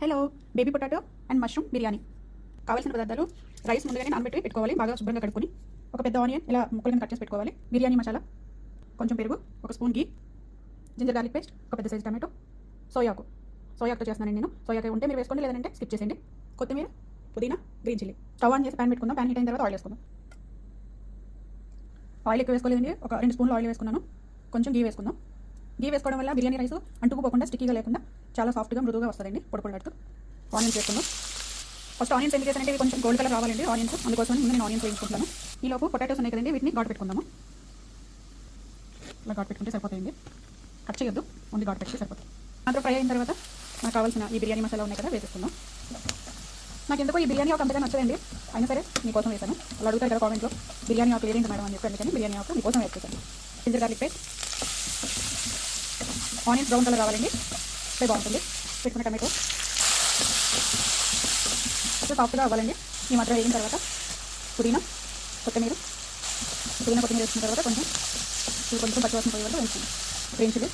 Hello baby potato and mushroom biryani. కావాల్సిన పదార్థాలు rice ముందుగానే నానబెట్టి పెట్టుకోవాలి. బాగా శుభ్రంగా కడుక్కొని ఒక పెద్ద ఆనియన్ ఇలా ముక్కలను కట్ చేసి పెట్టుకోవాలి. బిర్యానీ మసాలా కొంచెం పెరుగు ఒక spoon ghee ginger garlic paste ఒక పెద్ద సైజ్ టమాటో సోయాకు. సోయాకుతో చేస్తున్నాను నేను. సోయాకు ఉంటే మీరు వేసుకోండి లేదంటే స్కిప్ చేసేయండి. కొత్తిమీర పుదీనా గ్రీన్ చిల్లీ స్టవ్ ఆన్ చేసి ప్యాన్ పెట్టుకుందాం. ప్యాన్ హీట్ అయిన తర్వాత ఆయిల్ వేసుకుందాం. ఆయిల్ ఎక్కువ వేసుకోలేదండి. ఒక రెండు స్పూన్లు ఆయిల్ వేసుకున్నాను. కొంచెం గీ వేసుకుందాం. గీ వేసుకోవడం వల్ల బిర్యానీ రైస్ అంటుకుపోకుండా స్టిక్కీగా లేకుండా చాలా సాఫ్ట్గా మృదువుగా వస్తుందండి పొడి పొడినట్టు ఆనియన్స్ వేసుకుందాం. ఫస్ట్ ఆనియన్స్ ఎందుకు చేశానంటే ఇవి కొంచెం గోల్డ్ కలర్ రావాలండి ఆనియన్స్. అందుకోసం ముందు నేను ఆనియన్స్ వేయించుకుంటాను ఈ లోపు పొటాటోస్ ఉన్నాయి కదండి వీటిని ఘాటు పెట్టుకుందాము. ఇలా ఘాటు పెట్టుకుంటే సరిపోతాయండి. కట్ చేయొద్దు ముందు ఘాటు పెట్టి సరిపోతుంది. అందులో ఫ్రై అయిన తర్వాత నాకు కావాల్సిన ఈ బిర్యానీ మసాలా ఉన్నాయి కదా వేసేసుకుందాం. నాకు ఎందుకో ఈ బిర్యానీ ఆకు అంతగా నచ్చదండి. అయినా సరే మీకోసం వేసాను. అలా అడుగుతారు కదా కామెంట్లో బిర్యానీ ఆకు వేరేంటి మేడం? అని చెప్పి అందుకని బిర్యానీ ఆకు మీకోసం వేసేసాను ginger garlic paste. Onions brown colour రావాలండి అదే బాగుంటుంది పెట్టుకున్న టమాటో సాఫ్ట్గా అవ్వాలండి ఈ మాత్రం వేగిన తర్వాత పుదీనా కొత్తిమీర పుదీనా కొత్తిమీర వేసిన తర్వాత కొంచెం ఇది కొంచెం పచ్చివాసన పోయే వరకు వేసుకుందాం గ్రీన్ చిల్లీ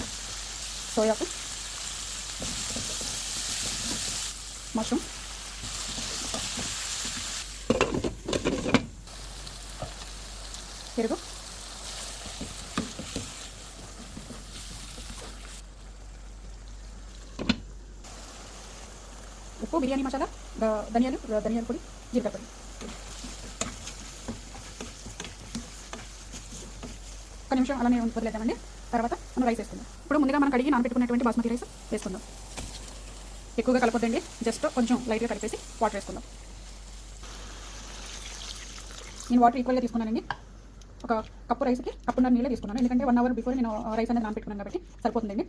సోయాకు మష్రూమ్ పెరుగు ఉప్పు బిర్యానీ మసాలా ధనియాలు ధనియాల పొడి జీలకర్ర పొడి. ఒక నిమిషం అలానే వదిలేద్దామండి. తర్వాత మనం రైస్ వేసుకుందాం. ఇప్పుడు ముందుగా మనం కడిగి నానబెట్టుకున్నటువంటి బాస్మతి రైస్ వేసుకుందాం. ఎక్కువగా కలపొద్దండి. జస్ట్ కొంచెం లైట్గా కలిపేసి వాటర్ వేసుకుందాం. నేను వాటర్ ఈక్వల్గా తీసుకున్నానండి. ఒక కప్పు రైస్కి కప్పున్నర నీళ్ళే తీసుకున్నాను. ఎందుకంటే వన్ అవర్ బిఫోర్ నేను రైస్ అనేది నానబెట్టుకున్నాను కాబట్టి సరిపోతుందండి.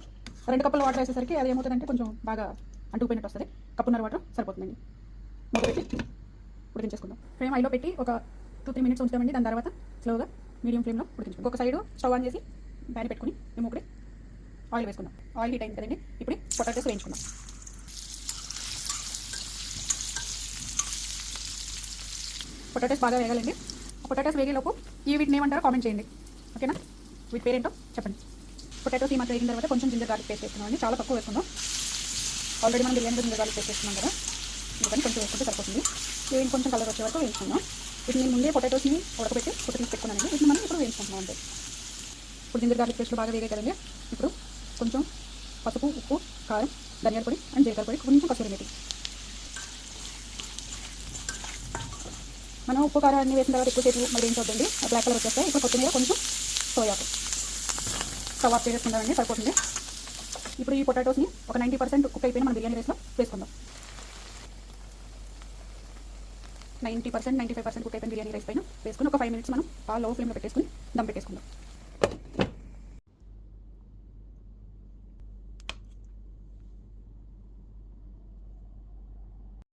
రెండు కప్పులు వాటర్ వేసేసరికి అది ఏమవుతుందంటే కొంచెం బాగా అంటుకుపోయినట్టు వస్తుంది. కప్పున్నర వాటర్ సరిపోతుందండి. మూత పెట్టి ఉడికించేసుకుందాం. ఫ్లేమ్ ఐలో పెట్టి ఒక టూ త్రీ మినిట్స్ ఉంచుతామండి దాని తర్వాత స్లోగా మీడియం ఫ్లేమ్లో ఉడికించుకుందాం. ఒక సైడ్ స్టవ్ ఆన్ చేసి బ్యాన్ పెట్టుకుని మేము ఒకటి ఆయిల్ వేసుకుందాం. ఆయిల్ హీట్ అయింది కదండి. ఇప్పుడు పొటాటోస్ వేయించుకుందాం. పొటాటోస్ బాగా వేగాలండి. పొటాటోస్ వేగేలోపు ఈ వీటిని ఏమంటారో కామెంట్ చేయండి. ఓకేనా? వీటి పేరేంటో చెప్పండి. పొటాటోస్ ఈ మాత్రం వేగిన తర్వాత కొంచెం జింజర్ గార్లిక్ పేస్ట్ వేసుకున్నాం అండి చాలా తక్కువ వేసుకుందాం. ఆల్రెడీ మనం బిర్యానీ జింజర్ గార్లిక్ కదా. అందుకని కొంచెం వేసుకుంటే సరిపోతుంది. ఇవి కొంచెం కలర్ వచ్చే వరకు వేయించుకుందాం. వీటిని నేను ముందే పొటాటోస్ని ఉడకబెట్టి పొటాటోస్ పెట్టుకున్నాను వీటిని మనం ఇప్పుడు వేయించుకుంటున్నాం అంతే. ఇప్పుడు జింజర్ గార్లిక్ పేస్ట్ బాగా వేగే కదండి. ఇప్పుడు కొంచెం పసుపు ఉప్పు కారం ధనియాల పొడి అండ్ జీలకర్ర పొడి కొంచెం కసూరి మెట్టి మనం ఉప్పు కారం అన్ని వేసిన తర్వాత ఎక్కువసేపు మరి వేయించవద్దండి బ్లాక్ కలర్ వచ్చేస్తే ఇప్పుడు కొత్తిమీర కొంచెం సోయాకు స్టవ్ ఆఫ్ సరిపోతుంది. ఇప్పుడు ఈ పొటాటోస్ని ఒక నైంటీ పర్సెంట్ కుక్ అయిపోయిన మన బిర్యానీ రైస్లో వేసుకుందాం. Ninety percent ninety five percent cook అయిపోయిన బిర్యానీ రైస్ పైన వేసుకుని ఒక ఫైవ్ మినిట్స్ మనం ఆ లో ఫ్లేమ్లో పెట్టేసుకుని దమ్ పెట్టేసుకుందాం.